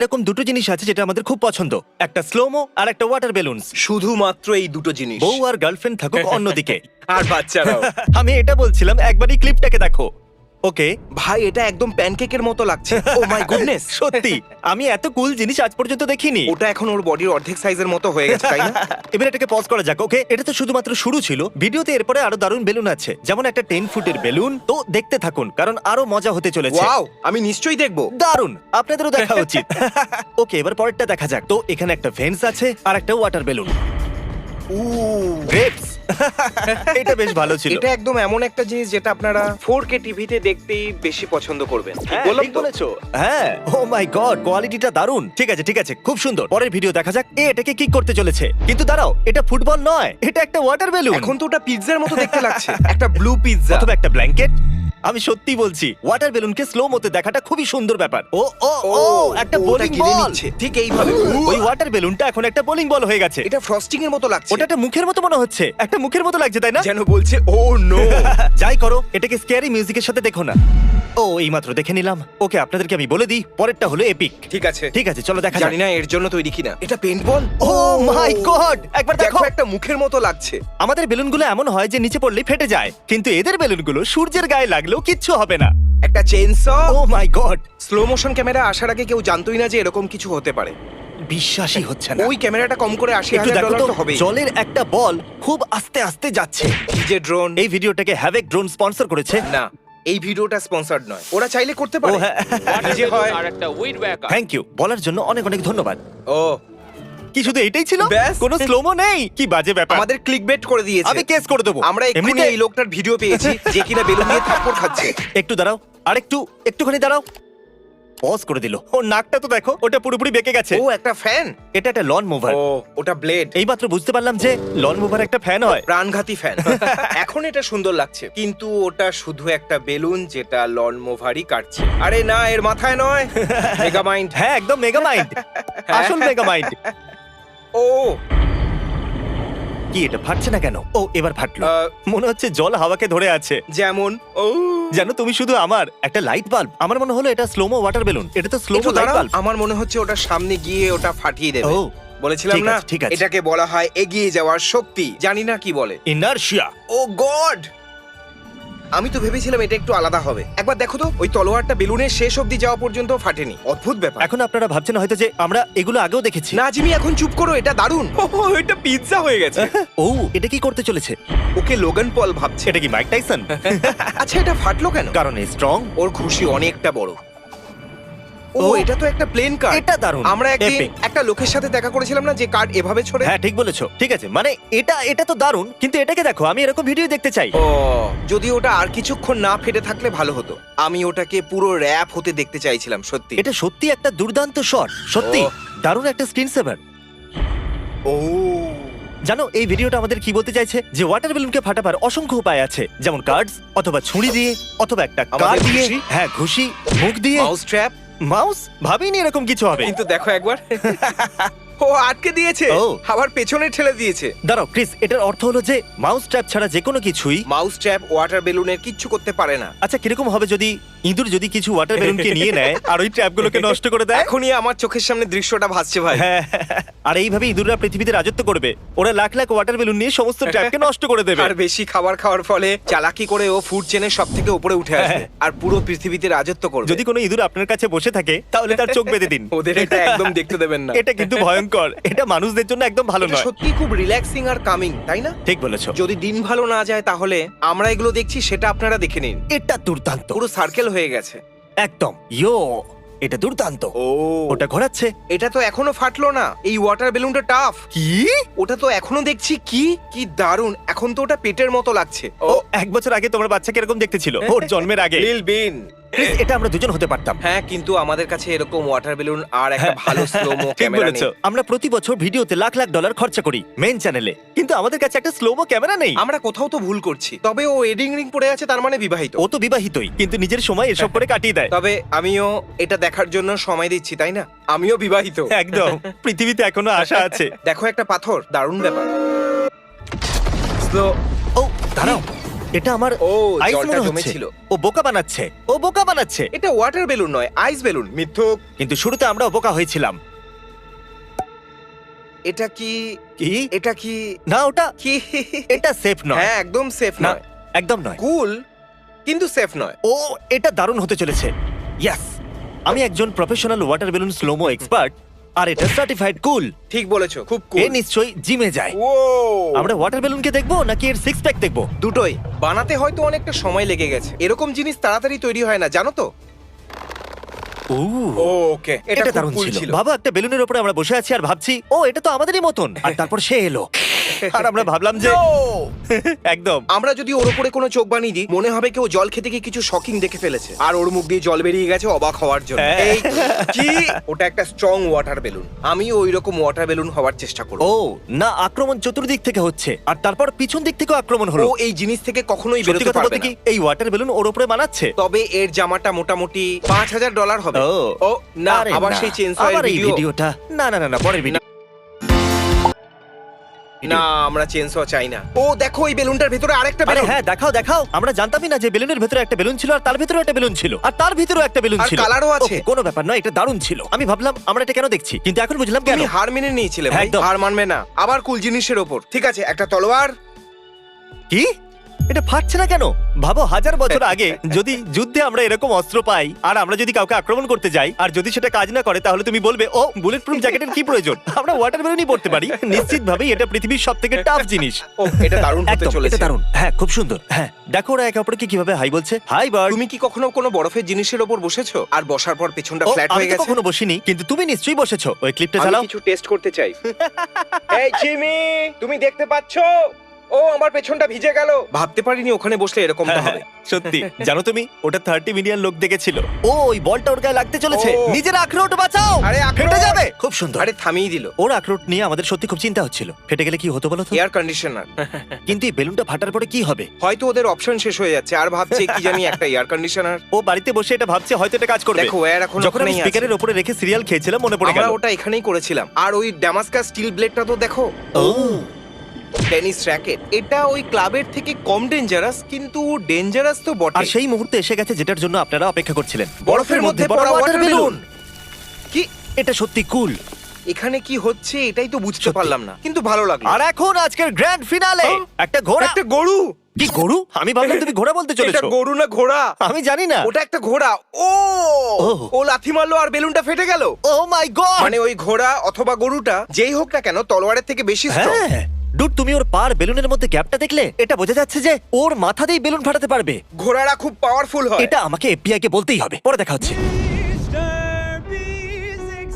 এরকম দুটো জিনিস আছে যেটা আমাদের খুব পছন্দ। একটা স্লোমো আর একটা ওয়াটার বেলুনস শুধুমাত্র এই দুটো জিনিস। বউ আর গার্লফ্রেন্ড থাকুক অন্যদিকে। আর বাচ্চারাও। আমি এটা বলছিলাম একবারই ক্লিপটাকে দেখো। ওকে। ভাই এটা একদম প্যানকেকের মতো লাগছে। ও মাই গুডনেস সত্যি আমি এত কুল জিনিস আজ পর্যন্ত দেখিনি। ওটা এখন ওর বডির অর্ধেক সাইজের মতো হয়ে গেছে তাই না? এবার এটাকে পজ করা যাক ওকে? এটা তো শুধুমাত্র শুরু ছিল। ভিডিওতে এরপরে আরও দারুণ বেলুন আছে। যেমন একটা টেন ফুটের বেলুন তো দেখতে থাকুন কারণ আরও মজা হতে চলেছে। ওয়াও আমি নিশ্চয়ই দেখব। দারুণ আপনাদেরও দেখা উচিত। ওকে এবার পরেরটা দেখা যাক। তো এখানে একটা ভেন্স আছে আর একটা ওয়াটার বেলুন ও গ্রেপস এটা বেশ ভালো ছিল। এটা একদম এমন একটা জিনিস যেটা আপনারা 4K টিভিতে দেখতেই বেশি পছন্দ করবেন। ঠিক হ্যাঁ, বললাম তো? বলেছ। হ্যাঁ। ও মাই গড কোয়ালিটিটা দারুণ ঠিক আছে ঠিক আছে খুব সুন্দর। পরের ভিডিও দেখা যাক এ এটাকে কি করতে চলেছে। কিন্তু দাঁড়াও এটা ফুটবল নয় এটা একটা ওয়াটার বেলুন এখন তো ওটা পিৎজার মতো দেখতে লাগছে। একটা ব্লু পিৎজা অথবা একটা ব্ল্যাঙ্কেট আমি সত্যি বলছি ওয়াটার বেলুনকে স্লো মোতে দেখাটা খুবই সুন্দর ব্যাপার। ও ও ও একটা বোলিং বল ঠিক এইভাবে। ওই ওয়াটার বেলুনটা এখন একটা বোলিং বল হয়ে গেছে। এটা ফ্রস্টিং এর মতো লাগছে। ওটা একটা মুখের মতো মনে হচ্ছে। একটা মুখের মতো লাগছে তাই না? যেন বলছে ও নো যাই করো এটাকে স্ক্যারি মিউজিকের সাথে দেখো না। ও এইমাত্র দেখে নিলাম। ওকে আপনাদেরকে আমি বলে দিই পরেরটা হলো এপিক ঠিক আছে। ঠিক আছে চলো দেখা যাক। জানি না এর জন্য তৈরি কিনা। এটা paint ball O my god! একবার দেখো দেখো। একটা মুখের মতো লাগছে। আমাদের বেলুনগুলো এমন হয় যে নিচে পড়লে ফেটে যায়। কিন্তু এদের বেলুনগুলো সূর্যের গায়ে লাগলেও কিচ্ছু হবে না। একটা chance oh my God! Slow motion camera আসার আগে কেউ জানতোই না যে এরকম কিছু হতে পারে। বিশ্বাসই হচ্ছে না। ওই ক্যামেরাটা কম করে আশি একটু হাজার দেখো ডলার তো তো হবে জলের একটা বল খুব আস্তে আস্তে যাচ্ছে। যে ড্রোন এই ভিডিওটাকে হ্যাভেক ড্রোন স্পন্সর করেছে। না। এই ভিডিওটা স্পন্সর্ড নয়। ওরা চাইলে করতে পারে। হ্যাঁ। যে হয় আর একটা উইড ব্যাক থ্যাংক ইউ বলার জন্য অনেক অনেক ধন্যবাদ। ও। কি শুধু এটাই ছিল? ব্যাস। কোনো স্লোমো নেই? কি বাজে ব্যাপার। আমাদের ক্লিক বেট করে দিয়েছে। আমি কেস করে দেবো। আমরা এক্ষুনি এমনিতে এই লোকটার ভিডিও পেয়েছি যে কিনা বেলুন দিয়ে থাপ্পড় খাচ্ছে। একটু দাঁড়াও। আর একটু একটুখানি দাঁড়াও। পজ করে দিল। ওর নাকটা তো দেখো ওটা পুরোপুরি বেঁকে গেছে। ও একটা ফ্যান এটা একটা লন মুভার ও ওটা ব্লেড এইমাত্র বুঝতে পারলাম যে লন মুভার একটা ফ্যান হয়। প্রাণঘাতী ফ্যান এখন এটা সুন্দর লাগছে কিন্তু ওটা শুধু একটা বেলুন যেটা লন মোভারই কাটছে। আরে না এর মাথায় নয়। মেগা মাইন্ড হ্যাঁ একদম মেগা মাইন্ড আসল মেগা মাইন্ড ও। কি এটা ফাটছে না কেন? ও এবার ফাটলো। আহ, মনে হচ্ছে জল হাওয়াকে ধরে আছে। যেমন ও। জানো তুমি শুধু আমার একটা লাইট বাল্ব আমার মনে হলো এটা স্লোমো ওয়াটার বেলুন এটা তো একটু স্লোমো লাইট দাঁড়াও, বাল্ব আমার মনে হচ্ছে ওটা সামনে গিয়ে ওটা ফাটিয়ে দেবে। ও বলেছিলাম ঠিক না? আছে, ঠিক আছে। এটাকে বলা হয় এগিয়ে যাওয়ার শক্তি জানি না কি বলে। Inertia oh God! আমি তো ভেবেছিলাম এটা একটু আলাদা হবে। একবার দেখো তো ওই তলোয়ারটা বেলুনের শেষ অবধি যাওয়া পর্যন্ত ফাটেনি। অদ্ভুত ব্যাপার। এখন আপনারা ভাবছেন হয়তো যে আমরা এগুলো আগেও দেখেছি। না জিমি এখন চুপ করো এটা দারুণ। এটা পিৎজা হয়ে গেছে। ও এটা কি করতে চলেছে? ওকে লোগান পল ভাবছে। এটা কি মাইক টাইসন? আচ্ছা এটা ফাটলো কেন? কারণ স্ট্রং ওর খুশি অনেকটা বড়। ও এটা তো একটা প্লেন কার্ড এটা দারুণ। আমরা একদিন Epic। একটা লোকের সাথে দেখা করেছিলাম না যে কার্ড এভাবে ছড়ে হ্যাঁ ঠিক বলেছ। ঠিক আছে মানে এটা এটা তো দারুণ কিন্তু এটাকে দেখো আমি এরকম ভিডিও দেখতে চাই। ও যদি ওটা আর কিছুক্ষণ না ফেটে থাকলে ভালো হতো। আমি ওটাকে পুরো র্যাপ হতে দেখতে চাইছিলাম সত্যি। এটা সত্যি একটা দুর্দান্ত শট সত্যি। ও। দারুণ একটা স্ক্রিন সেভার ও। জানো এই ভিডিওটা আমাদের কি বলতে চাইছে? যে ওয়াটার বেলুনকে ফাটাবার অসংখ্য উপায় আছে। যেমন কার্ডস অথবা ছুরি দিয়ে অথবা একটা আমাদের কার্ড দিয়ে ঘুষি? হ্যাঁ ঘুষি মুখ দিয়ে। Mouse trap mouse? ভাবিনি এরকম কিছু হবে। কিন্তু দেখো একবার। ও আটকে দিয়েছে। ও। আবার পেছনে ঠেলে দিয়েছে। দাঁড়াও ক্রিস এটার অর্থ হলো যে মাউস ট্র্যাপ ছাড়া যে কোনো কিছুই মাউস ট্র্যাপ ওয়াটার বেলুনের কিচ্ছু করতে পারে না। আচ্ছা কীরকম হবে যদি ইঁদুর যদি কিছু ওয়াটার বেলুনকে নিয়ে নেয় আর ওই ট্র্যাপগুলোকে নষ্ট করে দেয়? এখনই আমার চোখের সামনে দৃশ্যটা ভাসছে ভাই। হ্যাঁ। আর এইভাবে ইঁদুররা পৃথিবীতে রাজত্ব করবে। ওরা লাখ লাখ ওয়াটার বেলুন নিয়ে সমস্ত ট্র্যাপকে নষ্ট করে দেবে। আর বেশি খাবার খাওয়ার ফলে চালাকি করে ও ফুড চেনের সব থেকে উপরে উঠে আসবে। হ্যাঁ। আর পুরো পৃথিবীতে রাজত্ব করবে। যদি কোনো ইঁদুর আপনার কাছে বসে থাকে তাহলে তার চোখ বেঁধে দিন। ওদের এটা একদম দেখতে দেবেন না। এটা কিন্তু ভয়ঙ্কর। এটা মানুষদের জন্য একদম ভালো এটা নয়। সত্যি খুব রিল্যাক্সিং আর কামিং তাই না? ঠিক বলেছ। যদি দিন ভালো না যায় তাহলে আমরা এগুলো দেখছি সেটা আপনারা দেখে নিন। এটা দুর্দান্ত। পুরো সার্কেল হয়ে গেছে। একদম। ইয়ো এটা দুর্দান্ত। ও। ওটা ঘোরাচ্ছে। এটা তো এখনও ফাটলো না। এই ওয়াটার বেলুনটা টাফ কি? ওটা তো এখনও দেখছি। কি? কি দারুণ এখন তো ওটা পেটের মতো লাগছে। ও এক বছর আগে তোমার বাচ্চা কীরকম দেখতে ছিল। ওর জন্মের আগে। লিল বিন Chris, এটা আমরা দুজন হতে পারতাম। হ্যাঁ কিন্তু আমাদের কাছে এরকম ওয়াটার বেলুন আর একটা ভালো স্লোমো ঠিক ক্যামেরা বলেছ। নেই। আমরা প্রতি বছর ভিডিওতে লাখ লাখ ডলার খরচা করি মেন চ্যানেলে কিন্তু আমাদের কাছে একটা স্লোমো ক্যামেরা নেই। আমরা কোথাও তো ভুল করছি। তবে ও এডিং রিং পড়ে আছে তার মানে বিবাহিত। ও তো বিবাহিতই কিন্তু নিজের সময় এসব করে কাটিয়ে দেয়। তবে আমিও এটা দেখার জন্য সময় দিচ্ছি তাই না? আমিও বিবাহিত। একদম। পৃথিবীতে এখনও আশা আছে। দেখো একটা পাথর দারুণ ব্যাপার। স্লো ও দাঁড়াও। এটা আমার ও আইস জলটা মনে হচ্ছে। জমেছিল। ও বোকা বানাচ্ছে ও বোকা বানাচ্ছে। এটা ওয়াটার বেলুন নয় আইস বেলুন মিথ্যুক। কিন্তু শুরুতে আমরা বোকা হয়েছিলাম। এটা কি কি? এটা কি? না ওটা কি? এটা সেফ নয়। হ্যাঁ একদম সেফ না নয়। একদম নয়। কুল কিন্তু সেফ নয়। ও এটা দারুণ হতে চলেছে। ইয়াস আমি একজন professional water balloon slomo expert আর এটা সার্টিফাইড কুল ঠিক বলেছ খুব এ নিশ্চয়ই জিমে যায়। ও। আমরা ওয়াটার বেলুনকে দেখব নাকি এর সিক্স প্যাক দেখব? দুটোই। বানাতে হয়তো অনেকটা সময় লেগে গেছে। এরকম জিনিস তাড়াতাড়ি তৈরি হয় না জানো তো? ওকে এটা এটা দারুণ ছিল। বাবা একটা বেলুনের উপরে আমরা বসে আছি আর ভাবছি ও এটা তো আমাদেরই মতন। আর তারপর সে এলো। আর আমরা ভাবলাম যে একদম। আমরা যদি ওর উপরে কোনো চোখ বানিয়ে দিই মনে হবে কেউ জল খেতে গিয়ে কিছু শকিং দেখে ফেলেছে। আর ওর মুখ দিয়ে জল বেরিয়ে গেছে অবাক হওয়ার জন্য। হ্যাঁ। এই কি? ওটা একটা স্ট্রং ওয়াটার বেলুন আমি ওই রকম ওয়াটার বেলুন হওয়ার চেষ্টা করব। ও না আক্রমণ চতুর্দিক থেকে হচ্ছে। আর তারপর পিছন দিক থেকেও আক্রমণ হলো। ও এই জিনিস থেকে কখনোই সত্যি বেরোতে কথা পারবে বলতে না। কি? এই ওয়াটার বেলুন ওর উপরে মানাচ্ছে তবে এর জামাটা মোটামুটি পাঁচ হাজার ডলার হবে। ও ও না আরে আবার না, সেই চেঞ্জ আবার এই ভিডিওটা না না না না পরের ভিডিও না আমরা চেঞ্জ চাই না। ও দেখো এই বেলুনটার ভেতরে আরেকটা আরে বেলুন। হ্যাঁ দেখাও দেখাও। আমরা জানতামই না যে বেলুনের ভেতরে একটা বেলুন ছিল আর তার ভেতরে একটা বেলুন ছিল। আর তার ভেতরেও একটা বেলুন আর ছিল। কালারও আছে। কোনো ব্যাপার নয় এটা দারুণ ছিল। আমি ভাবলাম আমরা এটা কেন দেখছি? কিন্তু এখন বুঝলাম কেন। তুমি হার মেনে নিয়েছিলে ভাই একদম। হার মানবে না। আবার কুল জিনিসের ওপর। ঠিক আছে একটা তলোয়ার। কি? এটা ফাটছে না কেন? ভাবো হাজার বছর আগে যদি যুদ্ধে আমরা এরকম অস্ত্র পাই আর আমরা যদি কাউকে আক্রমণ করতে যাই আর যদি সেটা কাজ না করে তাহলে তুমি বলবে ও বুলেট প্রুফ জ্যাকেটের কি প্রয়োজন? আমরা ওয়াটার বেলুনই পড়তে পারি। নিশ্চিতভাবেই এটা পৃথিবীর সব থেকে টাফ জিনিস। ও এটা দারুণ হতে একদম চলেছে। এটা দারুণ। হ্যাঁ খুব সুন্দর। হ্যাঁ দেখো ওরা একে অপরকে কীভাবে হাই বলছে। হাই বার্ড তুমি কি কখনো কোনো বরফের জিনিসের ওপর বসেছো? আর বসার পর পেছনটা ও, ফ্ল্যাট আমি হয়ে তো গেছে? কখনো বসিনি কিন্তু তুমি নিশ্চয়ই বসেছো। ওই ক্লিপটা আমি চালাও। কিছু টেস্ট করতে চাই। এই জিমি তুমি দেখতে পাচ্ছো? ও আমার পেছনটা ভিজে গেল। ভাবতে পারিনি ওখানে বসলে এরকমটা হ্যাঁ, হবে। হ্যাঁ, সত্যি। জানো তুমি? ওটা থার্টি মিলিয়ন লোক দেখেছিল। ও ওই বলটা ওর গায়ে লাগতে চলেছে। ও। নিজের আখরোট বাঁচাও! আরে আখরোট! ফেটে যাবে! খুব সুন্দর। আরে থামিয়ে দিল। ওর আখরোট নিয়ে আমাদের সত্যি খুব চিন্তা হচ্ছিল। ফেটে গেলে কি হতো বলো তো? এয়ার কন্ডিশনার কিন্তু এই বেলুনটা ফাটার পরে কি হবে? হয়তো ওদের অপশন শেষ হয়ে যাচ্ছে। আর ভাবছে কি জানি একটা এয়ার কন্ডিশনার ও বাড়িতে বসে এটা ভাবছে হয়তো এটা কাজ করবে। দেখো এয়ার এখন যখন আমি ওখানেই আছে। স্পিকারের উপরে রেখে সিরিয়াল খেয়েছিলাম মনে পড়ে গেল। আমরা ওটা এখানেই করেছিলাম। আর ওই ড্যামাস্কাস স্টিল ব্লেডটা তো দেখো। ও। টেনিস র‍্যাকেট এটা ওই ক্লাবের থেকে কম ডেঞ্জারাস কিন্তু ডেঞ্জারাস তো আর বটে সেই মুহূর্তে এসে গেছে যেটার জন্য আপনারা অপেক্ষা করছিলেন। বরফের মধ্যে পড়া ওয়াটার বেলুন কি? এটা সত্যি কুল এখানে কি হচ্ছে এটাই তো বুঝতে সত্যি। পারলাম না কিন্তু ভালো লাগল। আর এখন আজকের গ্র্যান্ড ফিনালে হ্যাঁ? একটা ঘোড়া। একটা গরু। কি গরু? আমি ভাবলাম তুমি ঘোড়া বলতে এটা চলেছো। গরু না ঘোড়া? আমি জানি না। ওটা একটা ঘোড়া। ও! ও। ও লাথি মারলো আর বেলুনটা ফেটে গেল। ও মাই গড মানে ওই ঘোড়া অথবা গরুটা যেই হোক না কেন তলোয়ারের থেকে বেশি স্ট্রং হ্যাঁ। ডুড তুমি ওর পার বেলুনের মধ্যে গ্যাপটা দেখলে? এটা বোঝা যাচ্ছে যে ওর মাথা দিয়ে বেলুন ফাটাতে পারবে। ঘোড়ারা খুব পাওয়ারফুল হয়। এটা আমাকে এফবিআই কে বলতেই হবে। পরে দেখা হচ্ছে। Mr. B6